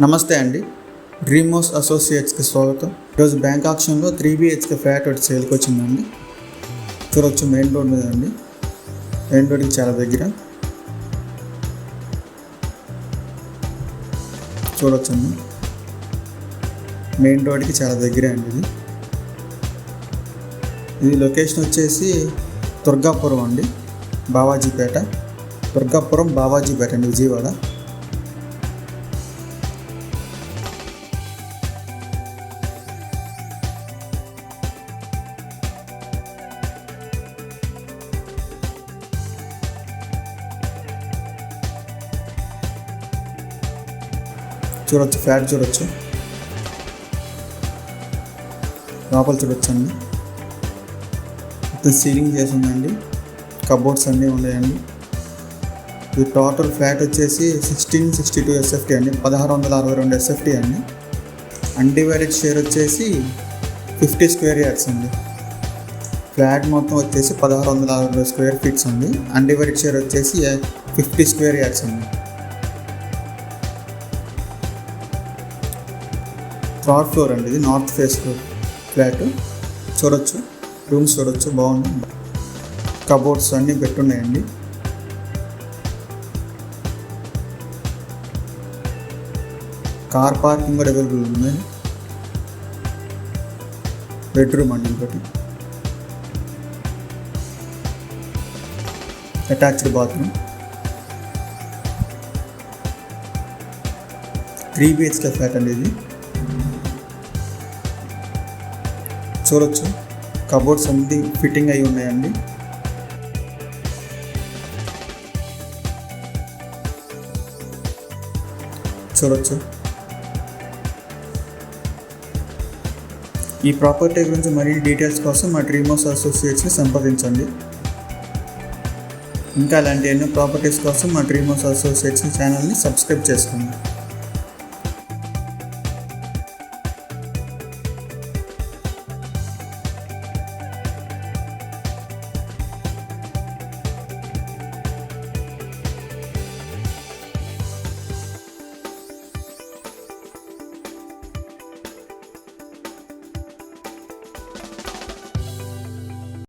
నమస్తే అండి. Dream house అసోసియేట్స్కి స్వాగతం. ఈరోజు బ్యాంక్ ఆప్షన్లో త్రీ బిహెచ్కే ఫ్లాట్ ఒకటి సేల్కి వచ్చిందండి. చూడొచ్చు మెయిన్ రోడ్ మీద అండి. మెయిన్ రోడ్కి చాలా దగ్గర. చూడొచ్చండి. మెయిన్ రోడ్కి చాలా దగ్గరే అండి ఇది. ఇది లొకేషన్ వచ్చేసి దుర్గాపురం అండి. బావాజీపేట. దుర్గాపురం బావాజీపేట అండి విజయవాడ. చూడొచ్చు ఫ్లాట్ చూడొచ్చు. లోపల చూడవచ్చు అండి మొత్తం సీలింగ్ చేసి ఉందండి. కబోర్డ్స్ అన్నీ ఉన్నాయండి. ఇది టోటల్ ఫ్లాట్ వచ్చేసి సిక్స్టీన్ సిక్స్టీ టూ ఎస్ఎఫ్టీ అండి. పదహారు వందల అరవై రెండు ఎస్ఎఫ్టీ అండి. అన్డివైడెడ్ షేర్ వచ్చేసి ఫిఫ్టీ స్క్వేర్ యార్డ్స్ అండి. ఫ్లాట్ మొత్తం వచ్చేసి పదహారు వందల అరవై స్క్వేర్ ఫీట్స్ ఉంది అన్డివైడెడ్ షేర్ వచ్చేసి ఫిఫ్టీ స్క్వేర్ యార్డ్స్ అండి. థర్డ్ ఫ్లోర్ అండి ఇది. North face flat. చూడొచ్చు. రూమ్స్ చూడొచ్చు. బాగుంది. కబోర్డ్స్ అన్నీ పెట్టున్నాయండి. కార్ పార్కింగ్ కూడా అవైలబుల్ ఉంది. బెడ్రూమ్ అండి ఇంకోటి. Attached bathroom. Three BHK flat అండి ఇది. చూడొచ్చు. కబోర్డ్స్ అన్ని ఫిట్టింగ్ అయి ఉన్నాయండి. చూడొచ్చు. ఈ ప్రాపర్టీ గురించి మరిన్ని డీటెయిల్స్ కోసం మా డ్రీమోస్ అసోసియేట్స్ని సంప్రదించండి. ఇంకా అలాంటి ఎన్నో ప్రాపర్టీస్ కోసం మా డ్రీమోస్ అసోసియేట్స్ ఛానల్ని సబ్స్క్రైబ్ చేసుకోండి.